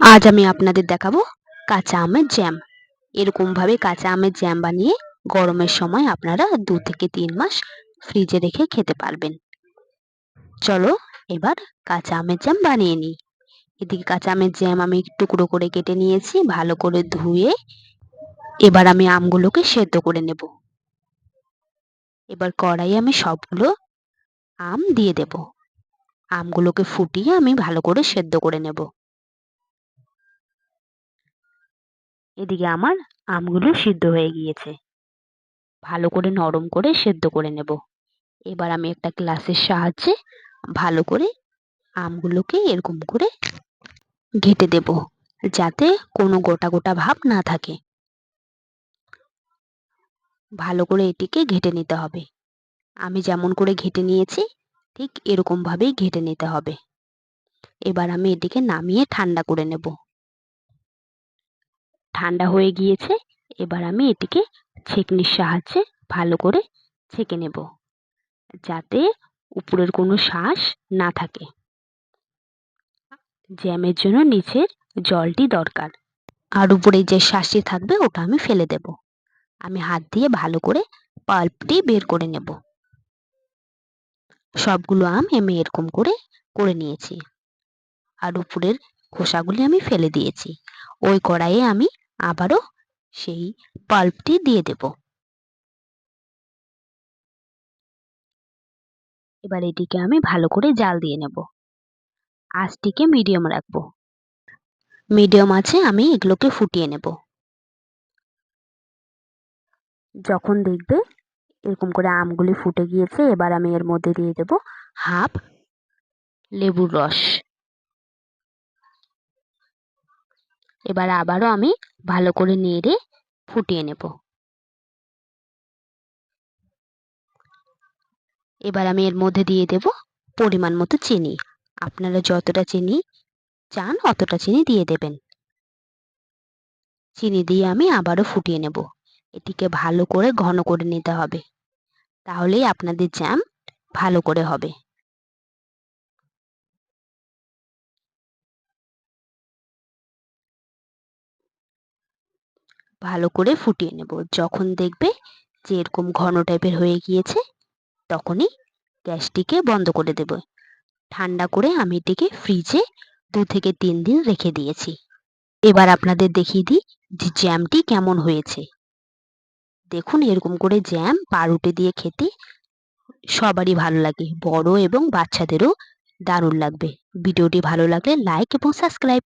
আজ আমি আপনাদের দেখাবো কাঁচা আমের জ্যাম এরকমভাবে কাঁচা আমের জ্যাম বানিয়ে গরমের সময় আপনারা দু থেকে তিন মাস ফ্রিজে রেখে খেতে পারবেন। চলো এবার কাঁচা আমের জ্যাম বানিয়ে নিই। এদিকে কাঁচা আমের জ্যাম আমি টুকরো করে কেটে নিয়েছি, ভালো করে ধুয়ে এবার আমি আমগুলোকে সেদ্ধ করে নেব। এবার কড়াইয়ে আমি সবগুলো আম দিয়ে দেব। আমগুলোকে ফুটিয়ে আমি ভালো করে সেদ্ধ করে নেব। এদিকে আমার আমগুলো সিদ্ধ হয়ে গিয়েছে। ভালো করে নরম করে সেদ্ধ করে নেব। এবার আমি একটা গ্লাসের সাহায্যে ভালো করে আমগুলোকে এরকম করে ঘেটে দেব, যাতে কোনো গোটা গোটা ভাব না থাকে। ভালো করে এটিকে ঘেটে নিতে হবে। আমি যেমন করে ঘেটে নিয়েছি, ঠিক এরকমভাবেই ঘেটে নিতে হবে। এবার আমি এটিকে নামিয়ে ঠান্ডা করে নেব। ঠান্ডা হয়ে গিয়েছে, এবার আমি এটিকে ছেঁকনির সাহায্যে ভালো করে ছেঁকে নেব, যাতে উপরের কোনো শ্বাস না থাকে। জ্যামের জন্য নিচের জলটি দরকার, আর উপরে যে শ্বাসটি থাকবে ওটা আমি ফেলে দেব। আমি হাত দিয়ে ভালো করে পাল্পটি বের করে নেব। সবগুলো আম আমি এরকম করে করে নিয়েছি, আর উপরের খোসাগুলি আমি ফেলে দিয়েছি। ওই কড়াইয়ে আমি আবারও সেই পাল্পটি দিয়ে দেব। এবার এটিকে আমি ভালো করে জাল দিয়ে নেব। আঁচটিকে মিডিয়াম রাখব। মিডিয়াম আছে, আমি এগুলোকে ফুটিয়ে নেব। যখন দেখবে এরকম করে আমগুলি ফুটে গিয়েছে, এবার আমি এর মধ্যে দিয়ে দেব হাফ লেবুর রস। এবার আবারও আমি ভালো করে নেড়ে ফুটিয়ে নেব। এবার আমি এর মধ্যে দিয়ে দেব পরিমাণ মতো চিনি। আপনারা যতটা চিনি চান অতটা চিনি দিয়ে দেবেন। চিনি দিয়ে আমি আবারও ফুটিয়ে নেব। এটিকে ভালো করে ঘন করে নিতে হবে। তাহলেই আপনাদের জ্যাম ভালো করে হবে। ভালো করে ফুটিয়ে নেব। যখন দেখবে যে এরকম ঘন টাইপের হয়ে গিয়েছে, তখনই গ্যাসটিকে বন্ধ করে দেব। ঠান্ডা করে আমি এটিকে ফ্রিজে দু থেকে তিন দিন রেখে দিয়েছি। এবার আপনাদের দেখিয়ে দিই যে জ্যামটি কেমন হয়েছে। দেখুন এরকম করে জ্যাম পাউরুটি দিয়ে খেতে সবারই ভালো লাগে। বড় এবং বাচ্চাদেরও দারুণ লাগবে। ভিডিওটি ভালো লাগলে লাইক এবং সাবস্ক্রাইব